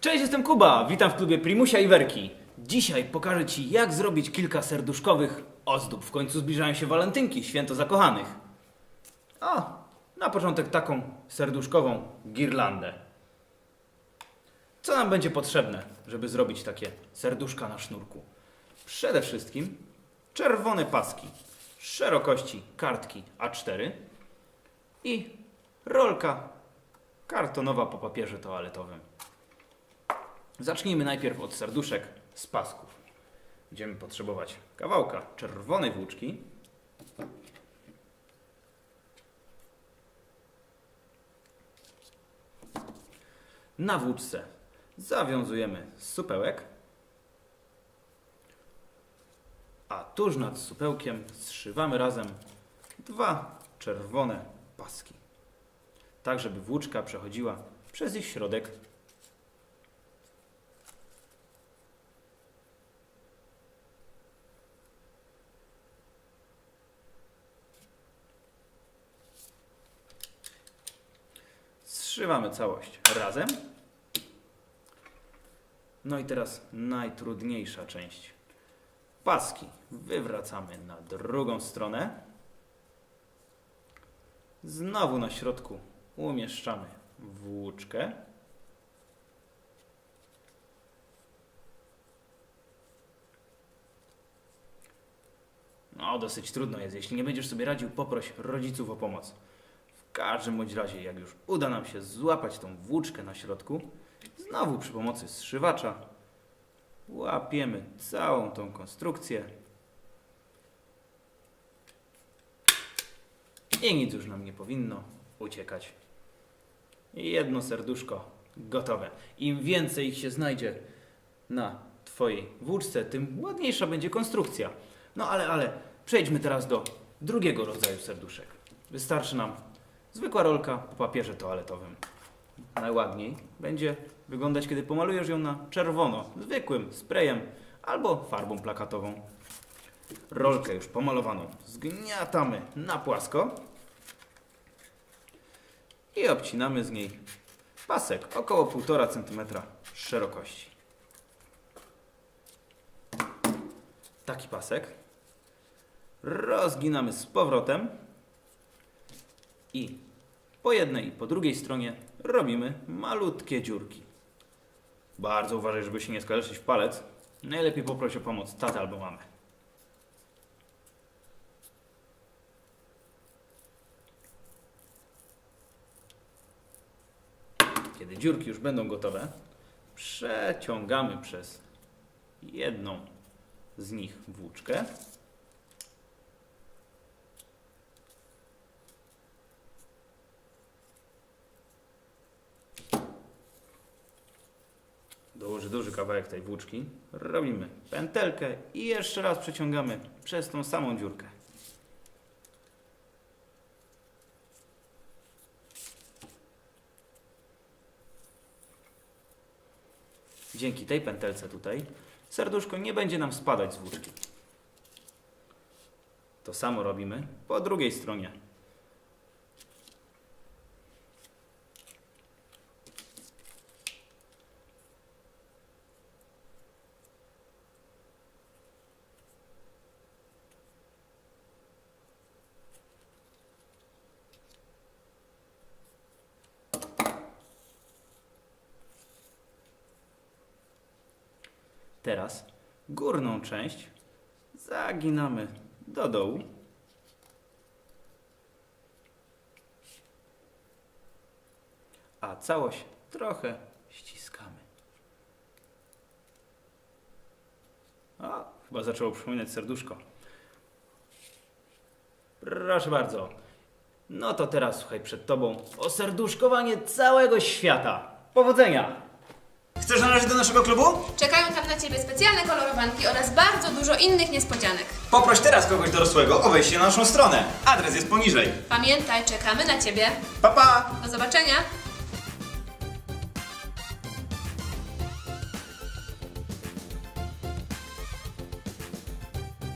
Cześć, jestem Kuba. Witam w klubie Primusia i Werki. Dzisiaj pokażę Ci, jak zrobić kilka serduszkowych ozdób. W końcu zbliżają się walentynki, święto zakochanych. O, na początek taką serduszkową girlandę. Co nam będzie potrzebne, żeby zrobić takie serduszka na sznurku? Przede wszystkim czerwone paski szerokości kartki A4 i rolka kartonowa po papierze toaletowym. Zacznijmy najpierw od serduszek z pasków. Będziemy potrzebować kawałka czerwonej włóczki, na włóczce zawiązujemy supełek, a tuż nad supełkiem zszywamy razem dwa czerwone paski, tak żeby włóczka przechodziła przez ich środek Zszywamy całość razem. No i teraz najtrudniejsza część. Paski wywracamy na drugą stronę. Znowu na środku umieszczamy włóczkę. No, dosyć trudno jest. Jeśli nie będziesz sobie radził, poproś rodziców o pomoc. W każdym bądź razie, jak już uda nam się złapać tą włóczkę na środku, znowu przy pomocy zszywacza łapiemy całą tą konstrukcję i nic już nam nie powinno uciekać. Jedno serduszko gotowe. Im więcej ich się znajdzie na Twojej włóczce, tym ładniejsza będzie konstrukcja. No ale, ale przejdźmy teraz do drugiego rodzaju serduszek. Wystarczy nam zwykła rolka po papierze toaletowym. Najładniej będzie wyglądać, kiedy pomalujesz ją na czerwono, zwykłym sprayem albo farbą plakatową. Rolkę już pomalowaną zgniatamy na płasko i obcinamy z niej pasek około 1,5 cm szerokości. Taki pasek rozginamy z powrotem i po jednej i po drugiej stronie robimy malutkie dziurki. Bardzo uważaj, żeby się nie skaleczyć w palec. Najlepiej poproś o pomoc tatę albo mamę. Kiedy dziurki już będą gotowe, przeciągamy przez jedną z nich włóczkę. Dołoży duży kawałek tej włóczki. Robimy pętelkę i jeszcze raz przeciągamy przez tą samą dziurkę. Dzięki tej pętelce tutaj serduszko nie będzie nam spadać z włóczki. To samo robimy po drugiej stronie. Teraz górną część zaginamy do dołu. A całość trochę ściskamy. O, chyba zaczęło przypominać serduszko. Proszę bardzo. No to teraz słuchaj przed tobą oserduszkowanie całego świata. Powodzenia! Chcesz należeć do naszego klubu? Czekają tam na Ciebie specjalne kolorowanki oraz bardzo dużo innych niespodzianek. Poproś teraz kogoś dorosłego o wejście na naszą stronę. Adres jest poniżej. Pamiętaj, czekamy na Ciebie. Pa, pa! Do zobaczenia!